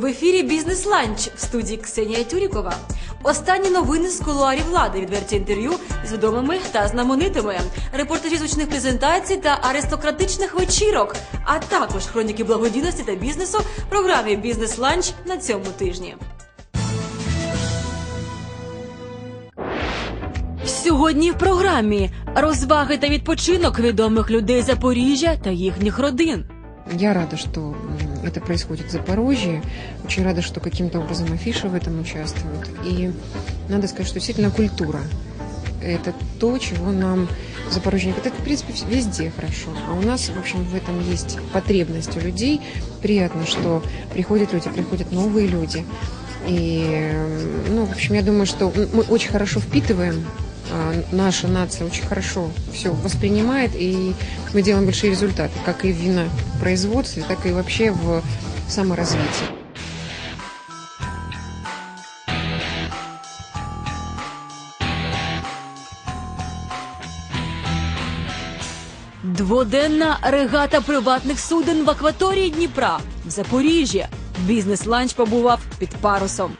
В ефірі Бізнес Ланч в студії Ксенія Тюрікова. Останні новини з кулуарів влади, відверті інтерв'ю з відомими та знаменитими, репортажі звучних презентацій та аристократичних вечірок, а також хроніки благодійності та бізнесу в програмі Бізнес Ланч на цьому тижні. Сьогодні в програмі розваги та відпочинок відомих людей Запоріжжя та їхніх родин. Я рада, что м, это происходит в Запорожье. Очень рада, что каким-то образом афиша в этом участвует. И надо сказать, что действительно культура – это то, чего нам в Запорожье не хватает. В принципе, вс- везде хорошо. А у нас, в общем, в этом есть потребность у людей. Приятно, что приходят люди, приходят новые люди. И, м, ну, в общем, я думаю, что м, мы очень хорошо впитываем а, наша нация очень хорошо все воспринимает, и мы делаем большие результаты, как и в винопроизводстве, так и вообще в саморазвитии. Дводенна регата приватних суден в акваторії Дніпра в Запоріжжі. Бізнес-ланч побував під парусом.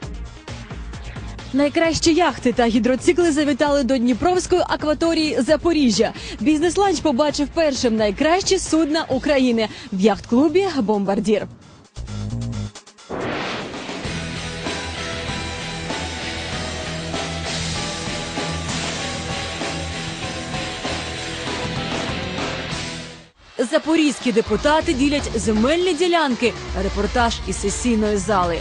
Найкращі яхти та гідроцикли завітали до Дніпровської акваторії Запоріжжя. Бізнес-ланч побачив першим найкращі судна України в яхт-клубі Бомбардір. Запорізькі депутати ділять земельні ділянки. Репортаж із сесійної зали.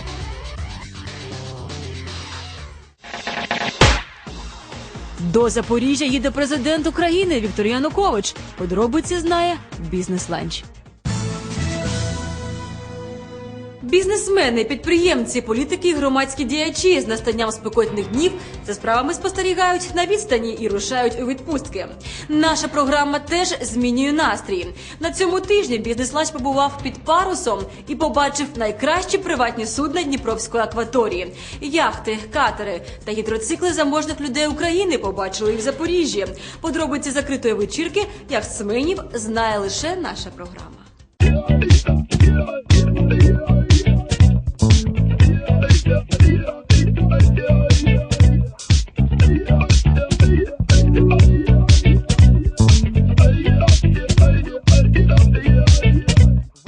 До Запоріжжя їде президент України Віктор Янукович. Подробиці знає бізнес-ланч. Бізнесмени, підприємці, політики і громадські діячі з настанням спекотних днів за справами спостерігають на відстані і рушають у відпустки. Наша програма теж змінює настрій. На цьому тижні бізнес-ланч побував під парусом і побачив найкращі приватні судна Дніпровської акваторії. Яхти, катери та гідроцикли заможних людей України побачили і в Запоріжжі. Подробиці закритої вечірки яхтсменів знає лише наша програма.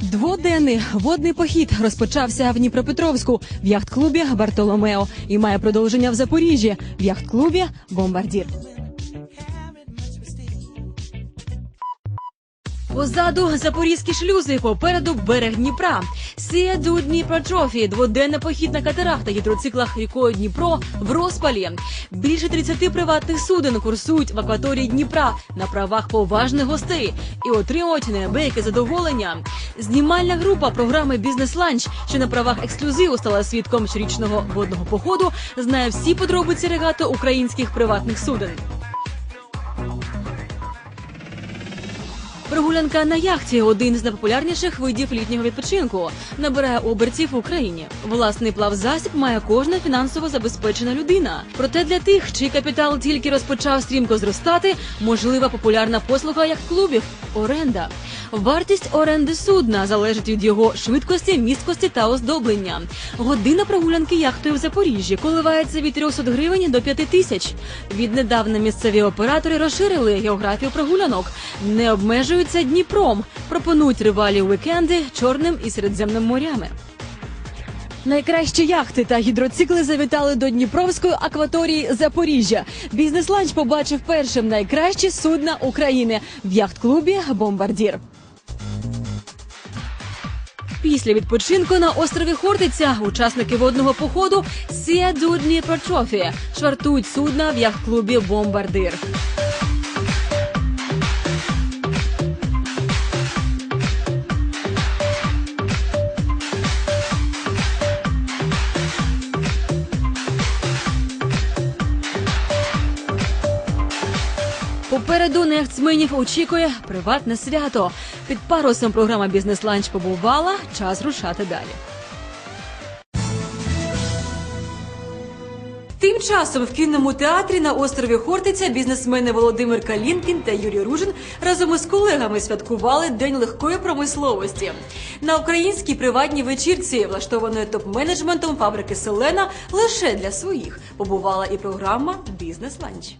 Дводенний водний похід розпочався в Дніпропетровську в яхт-клубі Бартоломео і має продовження в Запоріжжі в яхт-клубі Бомбардір. Позаду запорізькі шлюзи, попереду берег Дніпра. Сіяду Дніпро Трофі, дводенний похід на катерах та гідроциклах рікою Дніпро в розпалі. Більше 30 приватних суден курсують в акваторії Дніпра на правах поважних гостей і отримують неабияке задоволення. Знімальна група програми Бізнес Ланч, що на правах ексклюзиву стала свідком щорічного водного походу, знає всі подробиці регати українських приватних суден. Прогулянка на яхті один з найпопулярніших видів літнього відпочинку. Набирає обертів в Україні. Власний плавзасіб має кожна фінансово забезпечена людина. Проте для тих, чий капітал тільки розпочав стрімко зростати, можлива популярна послуга як клубів оренда. Вартість оренди судна залежить від його швидкості, місткості та оздоблення. Година прогулянки яхтою в Запоріжжі коливається від 300 гривень до 5 тисяч. Віднедавна місцеві оператори розширили географію прогулянок, не обмежуються Дніпром, пропонують тривалі вікенди Чорним і Середземним морями. Найкращі яхти та гідроцикли завітали до Дніпровської акваторії Запоріжжя. Бізнес-ланч побачив першим найкращі судна України в яхт-клубі Бомбардір. Після відпочинку на острові Хортиця учасники водного походу Сія Ду Дніпро Трофі швартують судна в яхт-клубі Бомбардир. Попереду на яхтсменів очікує приватне свято. Під парусом програма Бізнес-ланч побувала. Час рушати далі. Тим часом в кінному театрі на острові Хортиця бізнесмени Володимир Калінкін та Юрій Ружин разом із колегами святкували День легкої промисловості. На українській приватній вечірці, влаштованої топ-менеджментом фабрики Селена, лише для своїх побувала і програма Бізнес-ланч.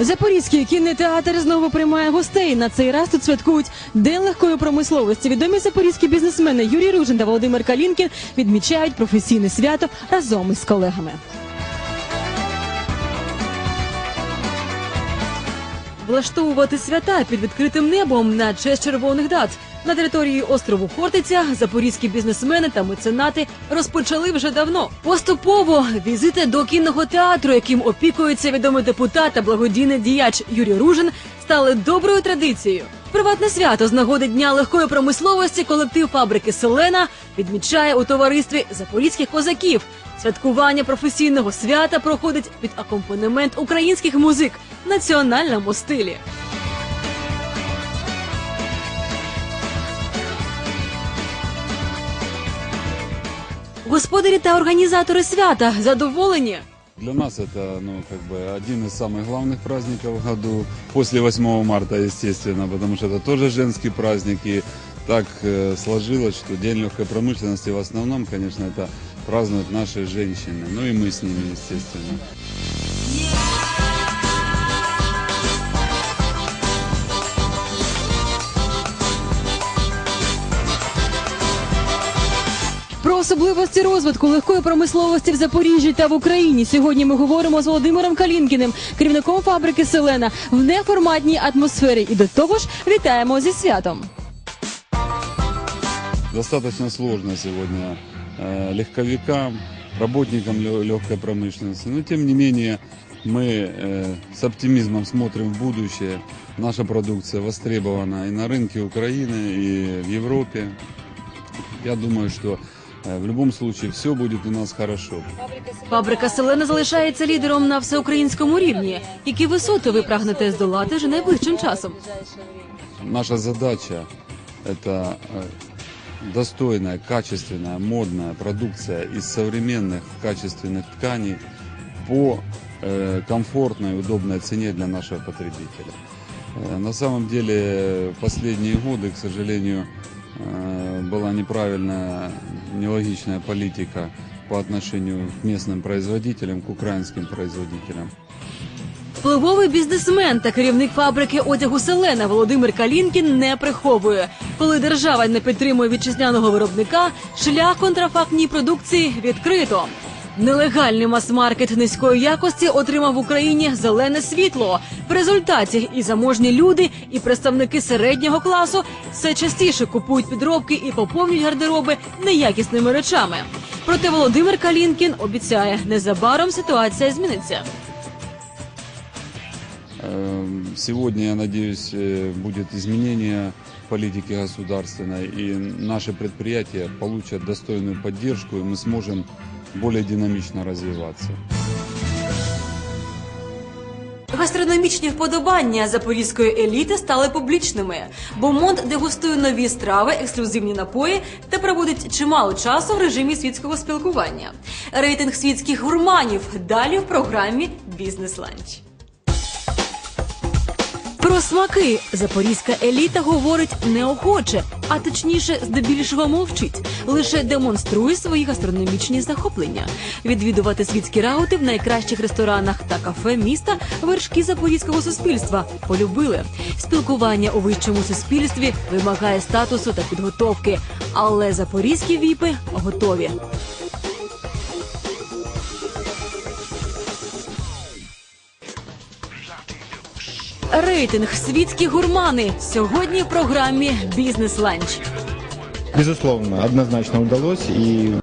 Запорізький кінний театр знову приймає гостей. На цей раз тут святкують День легкої промисловості. Відомі запорізькі бізнесмени Юрій Ружин та Володимир Калінкін відмічають професійне свято разом із колегами. Влаштовувати свята під відкритим небом на честь червоних дат на території острову Хортиця запорізькі бізнесмени та меценати розпочали вже давно. Поступово візити до кінного театру, яким опікується відомий депутат та благодійний діяч Юрій Ружин, стали доброю традицією. Приватне свято з нагоди дня легкої промисловості колектив фабрики Селена відмічає у товаристві запорізьких козаків. Святкування професійного свята проходить під акомпанемент українських музик в національному стилі. Господарі та організатори свята задоволені. Для нас это, ну, как бы один из самых главных праздников в году. После 8 марта, естественно, потому что это тоже женский праздник. И так э, сложилось, что День легкой промышленности в основном, конечно, это празднуют наши женщины. Ну и мы с ними, естественно. Про особливості розвитку легкої промисловості в Запоріжжі та в Україні сьогодні ми говоримо з Володимиром Калінкіним, керівником фабрики Селена в неформатній атмосфері. І до того ж вітаємо зі святом. Достаточно сложно сегодня э, легковикам, работникам лё- легкой промышленности. Но тем не менее мы э, с оптимизмом смотрим в будущее. Наша продукция востребована и на рынке Украины, и в Европе. Я думаю, что э, в любом случае все будет у нас хорошо. Фабрика Селена залишається лідером на всеукраїнському рівні. Які висоти ви прагнете здолати вже найближчим часом? Наша задача это э, достойная, качественная, модная продукция из современных качественных тканей по э, комфортной, удобной цене для нашего потребителя. Э, На самом деле в последние годы, к сожалению, э, была неправильная, нелогичная политика по отношению к местным производителям, к украинским производителям. Впливовий бізнесмен та керівник фабрики одягу Селена Володимир Калінкін не приховує. Коли держава не підтримує вітчизняного виробника, шлях контрафактній продукції відкрито. Нелегальний мас-маркет низької якості отримав в Україні зелене світло. В результаті і заможні люди, і представники середнього класу все частіше купують підробки і поповнюють гардероби неякісними речами. Проте Володимир Калінкін обіцяє, незабаром ситуація зміниться. Эм, Сегодня, я надеюсь, э, будет изменение политики государственной, и наши предприятия получат достойную поддержку, и мы сможем более динамично развиваться. Гастрономічні вподобання запорізької еліти стали публічними. Бомонд дегустує нові страви, ексклюзивні напої та проводить чимало часу в режимі світського спілкування. Рейтинг світських гурманів далі в програмі Бізнес-ланч. Про смаки запорізька еліта говорить неохоче, а точніше, здебільшого мовчить. Лише демонструє свої гастрономічні захоплення. Відвідувати світські раути в найкращих ресторанах та кафе міста вершки запорізького суспільства полюбили. Спілкування у вищому суспільстві вимагає статусу та підготовки, але запорізькі віпи готові. Рейтинг світські гурмани сьогодні в програмі Бізнес Ланч. Безусловно, однозначно удалось. И